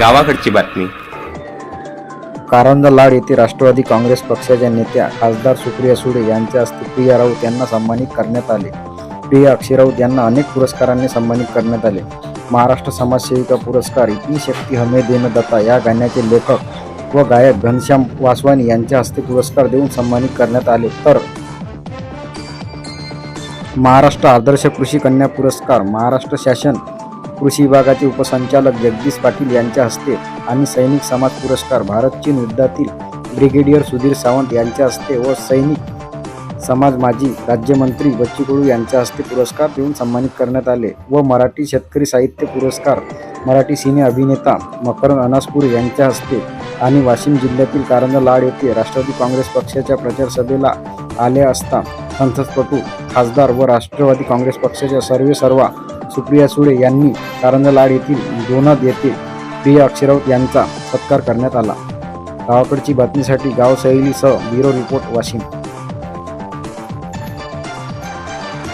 गावाकडची बातमी. कारंजा लाड येथे राष्ट्रवादी काँग्रेस पक्षाच्या नेत्या खासदार सुप्रिया सुळे यांच्या हस्ते प्रिया राऊत यांना सन्मानित करण्यात आले. प्रिया अक्षय राऊत यांना अनेक पुरस्कारांनी सन्मानित करण्यात आले. महाराष्ट्र समाजसेविका पुरस्कार इतनी शक्ती हमे देन दत्ता या गाण्याचे लेखक व गायक घनश्याम वासवानी यांच्या हस्ते पुरस्कार देऊन सन्मानित करण्यात आले. तर महाराष्ट्र आदर्श कृषी कन्या पुरस्कार महाराष्ट्र शासन कृषी विभागाचे उपसंचालक जगदीश पाटील यांच्या हस्ते आणि सैनिक समाज पुरस्कार भारत चीन युद्धातील ब्रिगेडियर सुधीर सावंत यांच्या हस्ते व सैनिक समाज माजी राज्यमंत्री बच्चू कडू यांच्या हस्ते पुरस्कार देऊन सन्मानित करण्यात आले व मराठी शेतकरी साहित्य पुरस्कार मराठी सिने अभिनेता मकरंद अनासपूर यांच्या हस्ते आणि वाशिम जिल्ह्यातील कारंजा लाड येथे राष्ट्रवादी काँग्रेस पक्षाच्या प्रचार सभेला आले असता संसदपटू खासदार व राष्ट्रवादी काँग्रेस पक्षाच्या सर्वे सर्वा सुप्रिया सुळे यांनी कारंजा लाड येथील दोनद येथे प्रिया अक्षरावत यांचा सत्कार करण्यात आला. गावाकडची बातमीसाठी गाव ब्युरो रिपोर्ट वाशिम.